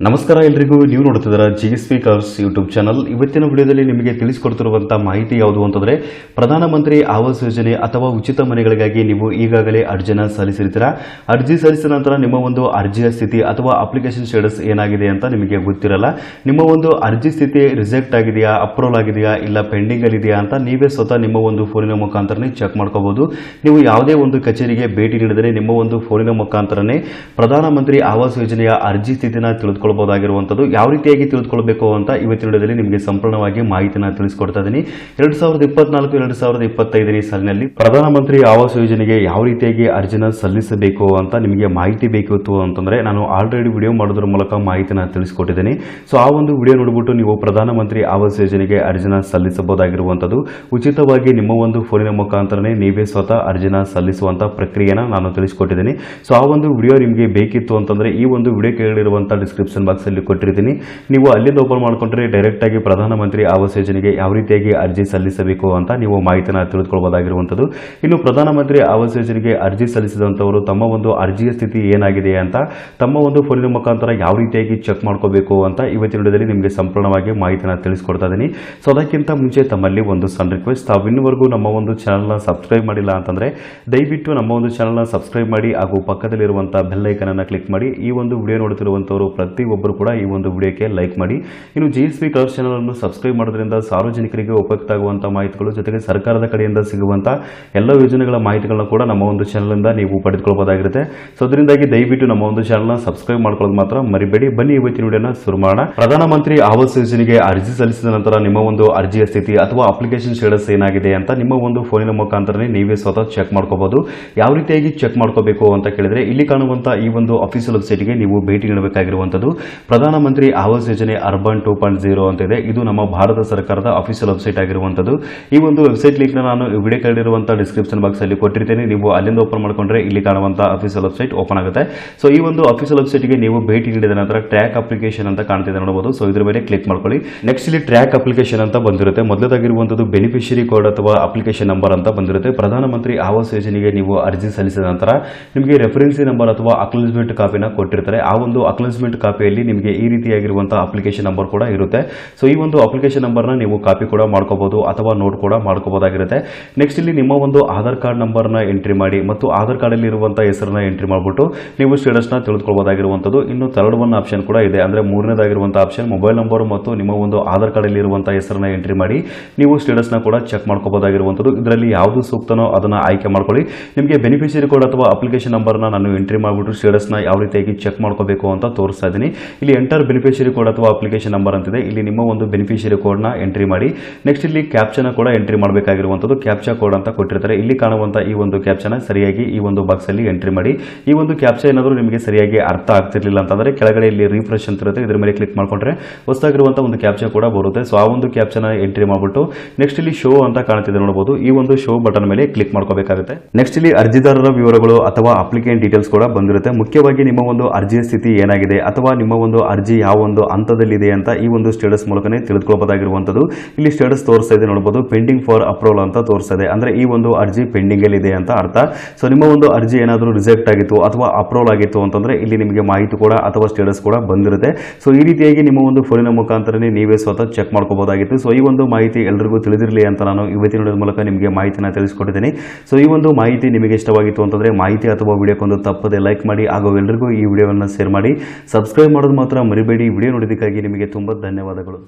ನಮಸ್ಕಾರ ಎಲ್ರಿಗೂ, ನೀವು ನೋಡ್ತಿದ್ದೀರಾ G S P colours YouTube channel ಇವತ್ತಿನ ವಿಡಿಯೋದಲ್ಲಿ ನಿಮಗೆ ತಿಳಿಸಿಕೊಡ್ತಿರುವಂತಹ ಮಾಹಿತಿ ಯಾವುದು ಅಂತಂದ್ರೆ, ಪ್ರಧಾನಮಂತ್ರಿ ಆವಾಸ್ ಯೋಜನೆ ಅಥವಾ ಉಚಿತ ಮನೆಗಳಿಗಾಗಿ ನೀವು ಈಗಾಗಲೇ ಅರ್ಜಿನ ಸಲ್ಲಿಸಿರ್ತೀರಾ? ಅರ್ಜಿ ಸಲ್ಲಿಸಿದ ನಂತರ ನಿಮ್ಮ ಒಂದು ಅರ್ಜಿಯ ಸ್ಥಿತಿ ಅಥವಾ ಅಪ್ಲಿಕೇಶನ್ ಸ್ಟೇಟಸ್ ಏನಾಗಿದೆ ಅಂತ ನಿಮಗೆ ಗೊತ್ತಿರಲ್ಲ. ನಿಮ್ಮ ಒಂದು ಅರ್ಜಿ ಸ್ಥಿತಿ ರಿಜೆಕ್ಟ್ ಆಗಿದೆಯಾ ಅಪ್ರೂವಲ್ ಆಗಿದೆಯಾ, ಇಲ್ಲ ಪೆಂಡಿಂಗ್ ಇದೆಯಾ ಅಂತ ನೀವೇ ಸ್ವತಃ ನಿಮ್ಮ ಒಂದು ಫೋನಿನ ಮುಖಾಂತರನೇ ಚೆಕ್ ಮಾಡ್ಕೋಬಹುದು. ನೀವು ಯಾವುದೇ ಒಂದು ಕಚೇರಿಗೆ ಭೇಟಿ ನೀಡಿದರೆ ನಿಮ್ಮ ಒಂದು ಫೋನಿನ ಮುಖಾಂತರನೇ ಪ್ರಧಾನಮಂತ್ರಿ ಆವಾಸ್ ಯೋಜನೆಯ ಅರ್ಜಿ ಸ್ಥಿತಿನ ತಿಳಿದುಕೊಳ್ಬಹುದಾಗಿರುವಂಥದ್ದು ಯಾವ ರೀತಿಯಾಗಿ ತಿಳಿದುಕೊಳ್ಬೇಕು ಅಂತ ಇವತ್ತಿನ ವಿಡಿಯೋದಲ್ಲಿ ನಿಮಗೆ ಸಂಪೂರ್ಣವಾಗಿ ಮಾಹಿತಿನ ತಿಳಿಸ್ಕೊಡ್ತಾ ಇದ್ದೀನಿ. ಎರಡು ಸಾವಿರದ ಇಪ್ಪತ್ನಾಲ್ಕು, ಎರಡು ಸಾವಿರದ ಇಪ್ಪತ್ತೈದನೇ ಸಾಲಿನಲ್ಲಿ ಪ್ರಧಾನಮಂತ್ರಿ ಆವಾಸ್ ಯೋಜನೆಗೆ ಯಾವ ರೀತಿಯಾಗಿ ಅರ್ಜಿನ ಸಲ್ಲಿಸಬೇಕು ಅಂತ ನಿಮಗೆ ಮಾಹಿತಿ ಬೇಕಿತ್ತು ಅಂತಂದ್ರೆ ನಾನು ಆಲ್ರೆಡಿ ವಿಡಿಯೋ ಮಾಡೋದ್ರ ಮೂಲಕ ಮಾಹಿತಿನ ತಿಳಿಸ್ಕೊಟ್ಟಿದ್ದೀನಿ. ಸೊ, ಆ ಒಂದು ವಿಡಿಯೋ ನೋಡಿಬಿಟ್ಟು ನೀವು ಪ್ರಧಾನಮಂತ್ರಿ ಆವಾಸ್ ಯೋಜನೆಗೆ ಅರ್ಜಿನ ಸಲ್ಲಿಸಬಹುದಾಗಿರುವಂಥದ್ದು. ಉಚಿತವಾಗಿ ನಿಮ್ಮ ಒಂದು ಫೋನಿನ ಮುಖಾಂತರನೇ ನೀವೇ ಸ್ವತಃ ಅರ್ಜಿನ ಸಲ್ಲಿಸುವಂಥ ಪ್ರಕ್ರಿಯೆನ ನಾನು ತಿಳಿಸ್ಕೊಟ್ಟಿದ್ದೀನಿ. ಸೊ, ಆ ಒಂದು ವಿಡಿಯೋ ನಿಮಗೆ ಬೇಕಿತ್ತು ಅಂತಂದ್ರೆ ಈ ಒಂದು ವಿಡಿಯೋ ಕೇಳಿರುವಂಥ ಡಿಸ್ಕ್ರಿಪ್ಷನ್ ಬಾಕ್ಸ್ ಅಲ್ಲಿ ಕೊಟ್ಟಿರ್ತೀನಿ. ನೀವು ಅಲ್ಲಿಂದ ಓಪನ್ ಮಾಡಿಕೊಂಡ್ರೆ ಡೈರೆಕ್ಟಾಗಿ ಪ್ರಧಾನಮಂತ್ರಿ ಆವಾಸ್ ಯೋಜನೆಗೆ ಯಾವ ರೀತಿಯಾಗಿ ಅರ್ಜಿ ಸಲ್ಲಿಸಬೇಕು ಅಂತ ನೀವು ಮಾಹಿತಿನ ತಿಳಿದುಕೊಳ್ಬೋದಾಗಿರುವಂಥದ್ದು. ಇನ್ನು ಪ್ರಧಾನಮಂತ್ರಿ ಆವಾಸ್ ಯೋಜನೆಗೆ ಅರ್ಜಿ ಸಲ್ಲಿಸಿದಂಥವರು ತಮ್ಮ ಒಂದು ಅರ್ಜಿಯ ಸ್ಥಿತಿ ಏನಾಗಿದೆ ಅಂತ, ತಮ್ಮ ಒಂದು ಫೋನಿನ ಮುಖಾಂತರ ಯಾವ ರೀತಿಯಾಗಿ ಚೆಕ್ ಮಾಡ್ಕೋಬೇಕು ಅಂತ ಇವತ್ತಿನ ವಿಡಿಯೋದಲ್ಲಿ ನಿಮಗೆ ಸಂಪೂರ್ಣವಾಗಿ ಮಾಹಿತಿಯನ್ನು ತಿಳಿಸ್ಕೊಡ್ತಾ ಇದ್ದೀನಿ ಸೊ ಅದಕ್ಕಿಂತ ಮುಂಚೆ ತಮ್ಮಲ್ಲಿ ಒಂದು ಸಣ್ಣ ರಿಕ್ವೆಸ್ಟ್ ತಾವು ಇನ್ನುವರೆಗೂ ನಮ್ಮ ಒಂದು ಚಾನಲ್ನ ಸಬ್ಸ್ಕ್ರೈಬ್ ಮಾಡಿಲ್ಲ ಅಂತಂದರೆ, ದಯವಿಟ್ಟು ನಮ್ಮ ಒಂದು ಚಾನಲ್ನ ಸಬ್ಸ್ಕ್ರೈಬ್ ಮಾಡಿ, ಹಾಗೂ ಪಕ್ಕದಲ್ಲಿರುವಂಥ ಬೆಲ್ಲೈಕನನ್ನು ಕ್ಲಿಕ್ ಮಾಡಿ. ಈ ಒಂದು ವಿಡಿಯೋ ನೋಡುತ್ತಿರುವಂತವರು ಪ್ರತಿಯೊಬ್ಬರು ಕೂಡ ಈ ಒಂದು ವಿಡಿಯೋಕ್ಕೆ ಲೈಕ್ ಮಾಡಿ. ಇನ್ನು ಜಿ ಎಸ್ ಬಿ ಕಲರ್ ಚಾನಲನ್ನು ಸಬ್ಸ್ಕ್ರೈಬ್ ಮಾಡೋದ್ರಿಂದ ಸಾರ್ವಜನಿಕರಿಗೆ ಉಪಯುಕ್ತ ಆಗುವಂಥ ಮಾಹಿತಿಗಳು, ಜೊತೆಗೆ ಸರ್ಕಾರದ ಕಡೆಯಿಂದ ಸಿಗುವಂಥ ಎಲ್ಲ ಯೋಜನೆಗಳ ಮಾಹಿತಿಗಳನ್ನ ಕೂಡ ನಮ್ಮ ಒಂದು ಚಾನಲಿಂದ ನೀವು ಪಡೆದುಕೊಳ್ಳಬಹುದಾಗಿರುತ್ತೆ ಸೊ ಅದರಿಂದಾಗಿ ದಯವಿಟ್ಟು ನಮ್ಮ ಒಂದು ಚಾನಲ್ನ ಸಬ್ಸ್ಕ್ರೈಬ್ ಮಾಡ್ಕೊಳ್ಳೋದು ಮಾತ್ರ ಮರಿಬೇಡಿ. ಬನ್ನಿ ಇವತ್ತಿನ ವಿಡಿಯೋನ ಶುರು ಮಾಡೋಣ. ಪ್ರಧಾನಮಂತ್ರಿ ಆವಾಸ್ ಯೋಜನೆಗೆ ಅರ್ಜಿ ಸಲ್ಲಿಸಿದ ನಂತರ ನಿಮ್ಮ ಒಂದು ಅರ್ಜಿಯ ಸ್ಥಿತಿ ಅಥವಾ ಅಪ್ಲಿಕೇಶನ್ ಸ್ಟೇಟಸ್ ಏನಾಗಿದೆ ಅಂತ ನಿಮ್ಮ ಒಂದು ಫೋನಿನ ಮುಖಾಂತರನೇ ನೀವೇ ಸ್ವತಃ ಚೆಕ್ ಮಾಡ್ಕೋಬಹುದು ಯಾವ ರೀತಿಯಾಗಿ ಚೆಕ್ ಮಾಡ್ಕೋಬೇಕು ಅಂತ ಕೇಳಿದ್ರೆ ಇಲ್ಲಿ ಕಾಣುವಂತಹ ಈ ಒಂದು ಅಫಿಷಿಯಲ್ ವೆಬ್ಸೈಟ್ಗೆ ನೀವು ಭೇಟಿ ನೀಡಬೇಕಾಗಿರುವಂತದ್ದು. ಪ್ರಧಾನಮಂತ್ರಿ ಆವಾಸ್ ಯೋಜನೆ ಅರ್ಬನ್ ಟೂ ಪಾಯಿಂಟ್ ಜೀರೋ ಅಂತ ಇದೆ. ಇದು ನಮ್ಮ ಭಾರತ ಸರ್ಕಾರದ ಅಫಿಷಿಯಲ್ ವೆಬ್ಸೈಟ್ ಆಗಿರುವಂತದ್ದು. ಈ ಒಂದು ವೆಬ್ಸೈಟ್ ಲಿಂಕ್ನ ನಾನು ವಿಡಿಯೋ ಕೆಳಗಿರುವಂತಹ ಡಿಸ್ಕ್ರಿಪ್ಷನ್ ಬಾಕ್ಸ್ ಅಲ್ಲಿ ಕೊಟ್ಟಿರ್ತೇನೆ. ನೀವು ಅಲ್ಲಿಂದ ಓಪನ್ ಮಾಡಿಕೊಂಡ್ರೆ ಇಲ್ಲಿ ಕಾಣುವಂಥ ಅಫಿಷಿಯಲ್ ವೆಬ್ಸೈಟ್ ಓಪನ್ ಆಗುತ್ತೆ. ಸೊ ಈ ಒಂದು ಅಫಿಷಿಯಲ್ ವೆಬ್ಸೈಟ್ಗೆ ನೀವು ಭೇಟಿ ನೀಡಿದ ನಂತರ ಟ್ರ್ಯಾಕ್ ಅಪ್ಲಿಕೇಶನ್ ಅಂತ ಕಾಣ್ತಿದೆ ನೋಡಬಹುದು. ಸೊ ಇದ್ರ ಮೇಲೆ ಕ್ಲಿಕ್ ಮಾಡ್ಕೊಳ್ಳಿ. ನೆಕ್ಸ್ಟ್ ಇಲ್ಲಿ ಟ್ರ್ಯಾಕ್ ಅಪ್ಲಿಕೇಶನ್ ಅಂತ ಬಂದಿರುತ್ತೆ. ಮೊದಲದಾಗಿರುವಂತದ್ದು ಬೆನಿಫಿಷರಿ ಕೋಡ್ ಅಥವಾ ಅಪ್ಲಿಕೇಶನ್ ನಂಬರ್ ಅಂತ ಬಂದಿರುತ್ತೆ. ಪ್ರಧಾನಮಂತ್ರಿ ಆವಾಸ್ ಯೋಜನೆಗೆ ನೀವು ಅರ್ಜಿ ಸಲ್ಲಿಸಿದ ನಂತರ ನಿಮಗೆ ರೆಫರೆನ್ಸಿ ನಂಬರ್ ಅಥವಾ ಅಕ್ನಾಲಜ್ಮೆಂಟ್ ಕಾಪಿನ ಕೊಟ್ಟಿರ್ತಾರೆ. ಆ ಒಂದು ಅಕ್ನಾಲಜ್ಮೆಂಟ್ ಕಾಪಿಯಲ್ಲಿ ನಿಮಗೆ ಈ ರೀತಿಯಾಗಿರುವಂತಹ ಅಪ್ಲಿಕೇಶನ್ ನಂಬರ್ ಕೂಡ ಇರುತ್ತೆ. ಸೊ ಈ ಒಂದು ಅಪ್ಲಿಕೇಶನ್ ನಂಬರ್ನ ನೀವು ಕಾಪಿ ಕೂಡ ಮಾಡ್ಕೋಬಹುದು ಅಥವಾ ನೋಟ್ ಕೂಡ ಮಾಡ್ಕೋಬಹುದಾಗಿರುತ್ತೆ ನೆಕ್ಸ್ಟ್ ಇಲ್ಲಿ ನಿಮ್ಮ ಒಂದು ಆಧಾರ್ ಕಾರ್ಡ್ ನಂಬರ್ನ ಎಂಟ್ರಿ ಮಾಡಿ ಮತ್ತು ಆಧಾರ್ ಕಾರ್ಡ್ ಅಲ್ಲಿ ಇರುವಂತಹ ಹೆಸರನ್ನ ಎಂಟ್ರಿ ಮಾಡಿಬಿಟ್ಟು ನೀವು ಸ್ಟೇಟಸ್ನ ತಿಳಿದುಕೊಳ್ಬಹುದಾಗಿರುವಂಥದ್ದು ಇನ್ನು ಥರ್ಡ್ ಒನ್ ಆಪ್ಷನ್ ಕೂಡ ಇದೆ. ಅಂದ್ರೆ ಮೂರನೇದಾಗಿರುವಂತಹ ಆಪ್ಷನ್ ಮೊಬೈಲ್ ನಂಬರ್ ಮತ್ತು ನಿಮ್ಮ ಒಂದು ಆಧಾರ್ ಕಾರ್ಡ್ ಅಲ್ಲಿ ಇರುವಂತಹ ಹೆಸರನ್ನ ಎಂಟ್ರಿ ಮಾಡಿ ನೀವು ಸ್ಟೇಟಸ್ನ ಕೂಡ ಚೆಕ್ ಮಾಡ್ಕೋಬಹುದಾಗಿರುವಂಥದ್ದು ಇದರಲ್ಲಿ ಯಾವುದು ಸೂಕ್ತನೋ ಅದನ್ನ ಆಯ್ಕೆ ಮಾಡ್ಕೊಳ್ಳಿ. ನಿಮಗೆ ಬೆನಿಫಿಷಿಯರಿ ಕೋಡ್ ಅಥವಾ ಅಪ್ಲಿಕೇಶನ್ ನಂಬರ್ನ ನಾನು ಎಂಟ್ರಿ ಮಾಡಿಬಿಟ್ಟು ಸ್ಟೇಟಸ್ನ ಯಾವ ರೀತಿಯಾಗಿ ಚೆಕ್ ಮಾಡ್ಕೋಬೇಕು ಅಂತ ತೋರಿಸ್ತಾ ಇದ್ದೀನಿ. ಇಲ್ಲಿ ಎಂಟರ್ ಬೆನಿಫಿಷಿಯರಿ ಕೋಡ್ ಅಥವಾ ಅಪ್ಲಿಕೇಶನ್ ನಂಬರ್ ಅಂತಿದೆ. ಇಲ್ಲಿ ನಿಮ್ಮ ಒಂದು ಬೆನಿಫಿಷಿಯರಿ ಕೋಡ್ನ ಎಂಟ್ರಿ ಮಾಡಿ. ನೆಕ್ಸ್ಟ್ ಇಲ್ಲಿ ಕ್ಯಾಪ್ಚನ ಕೂಡ ಎಂಟ್ರಿ ಮಾಡಬೇಕಾಗಿರುವಂಥದ್ದು. ಕ್ಯಾಪ್ಚಾ ಕೋಡ್ ಅಂತ ಕೊಟ್ಟಿರ್ತಾರೆ. ಇಲ್ಲಿ ಕಾಣುವಂಥ ಈ ಒಂದು ಕ್ಯಾಪ್ಚನ ಸರಿಯಾಗಿ ಈ ಒಂದು ಬಾಕ್ಸ್ ಅಲ್ಲಿ ಎಂಟ್ರಿ ಮಾಡಿ. ಈ ಒಂದು ಕ್ಯಾಪ್ಚಾ ಏನಾದರೂ ನಿಮಗೆ ಸರಿಯಾಗಿ ಅರ್ಥ ಆಗ್ತಿರ್ಲಿಲ್ಲ ಅಂತಂದರೆ ಕೆಳಗಡೆ ಇಲ್ಲಿ ರಿಫ್ರೆಶ್ ಅಂತ ಇರುತ್ತೆ. ಇದ್ರ ಮೇಲೆ ಕ್ಲಿಕ್ ಮಾಡ್ಕೊಂಡ್ರೆ ಹೊಸದಾಗಿರುವಂಥ ಒಂದು ಕ್ಯಾಪ್ಚಾ ಕೂಡ ಬರುತ್ತೆ. ಸೊ ಆ ಒಂದು ಕ್ಯಾಪ್ಚನ ಎಂಟ್ರಿ ಮಾಡಿಬಿಟ್ಟು ನೆಕ್ಸ್ಟ್ ಇಲ್ಲಿ ಶೋ ಅಂತ ಕಾಣ್ತಿದೆ ನೋಡಬಹುದು ಈ ಒಂದು ಶೋ ಬಟನ್ ಮೇಲೆ ಕ್ಲಿಕ್ ಮಾಡ್ಕೋಬೇಕಾಗುತ್ತೆ. ನೆಕ್ಸ್ಟ್ ಇಲ್ಲಿ ಅರ್ಜಿದಾರರ ವಿವರಗಳು ಅಥವಾ ಅಪ್ಲಿಕೇಂಟ್ ಡೀಟೇಲ್ಸ್ ಕೂಡ ಬಂದಿರುತ್ತೆ. ಮುಖ್ಯವಾಗಿ ನಿಮ್ಮ ಒಂದು ಅರ್ಜಿಯ ಸ್ಥಿತಿ ಏನಾಗಿದೆ ಅಥವಾ ನಿಮ್ಮ ಒಂದು ಅರ್ಜಿ ಯಾವ ಒಂದು ಹಂತದಲ್ಲಿದೆ ಅಂತ ಈ ಒಂದು ಸ್ಟೇಟಸ್ ಮೂಲಕನೇ ತಿಳಿದುಕೊಳ್ಬಹುದಾಗಿರುವಂಥದ್ದು ಇಲ್ಲಿ ಸ್ಟೇಟಸ್ ತೋರಿಸ್ತಾ ಇದೆ ನೋಡಬಹುದು ಪೆಂಡಿಂಗ್ ಫಾರ್ ಅಪ್ರೂವಲ್ ಅಂತ ತೋರಿಸ್ತಾ ಇದೆ. ಅಂದ್ರೆ ಈ ಒಂದು ಅರ್ಜಿ ಪೆಂಡಿಂಗ್ ಅಲ್ಲಿ ಇದೆ ಅಂತ ಅರ್ಥ. ಸೊ ನಿಮ್ಮ ಒಂದು ಅರ್ಜಿ ಏನಾದರೂ ರಿಜೆಕ್ಟ್ ಆಗಿತ್ತು ಅಥವಾ ಅಪ್ರೂವಲ್ ಆಗಿತ್ತು ಅಂತಂದ್ರೆ ಇಲ್ಲಿ ನಿಮಗೆ ಮಾಹಿತಿ ಕೂಡ ಅಥವಾ ಸ್ಟೇಟಸ್ ಕೂಡ ಬಂದಿರುತ್ತೆ. ಸೊ ಈ ರೀತಿಯಾಗಿ ನಿಮ್ಮ ಒಂದು ಫೋನಿನ ಮುಖಾಂತರನೇ ನೀವೇ ಸ್ವತಃ ಚೆಕ್ ಮಾಡ್ಕೋಬೋದಾಗಿತ್ತು ಸೊ ಈ ಒಂದು ಮಾಹಿತಿ ಎಲ್ರಿಗೂ ತಿಳಿದಿರಲಿ ಅಂತ ನಾನು ಇವತ್ತಿನ ಮೂಲಕ ನಿಮಗೆ ಮಾಹಿತಿನ ತಿಳಿಸ್ಕೊಟ್ಟಿದ್ದೀನಿ. ಸೊ ಈ ಒಂದು ಮಾಹಿತಿ ನಿಮಗೆ ಇಷ್ಟವಾಗಿತ್ತು ಅಂತಂದ್ರೆ ಮಾಹಿತಿ ಅಥವಾ ವಿಡಿಯೋಕ್ಕೊಂದು ತಪ್ಪದೆ ಲೈಕ್ ಮಾಡಿ ಹಾಗೂ ಎಲ್ಲರಿಗೂ ಈ ವಿಡಿಯೋವನ್ನು ಶೇರ್ ಮಾಡಿ. ಸಬ್ಸ್ಕ್ರೈಬ್ ಮಾಡೋದು ಮಾತ್ರ ಮರಿಬೇಡಿ. ವಿಡಿಯೋ ನೋಡಿದ್ದಕ್ಕಾಗಿ ನಿಮಗೆ ತುಂಬ ಧನ್ಯವಾದಗಳು.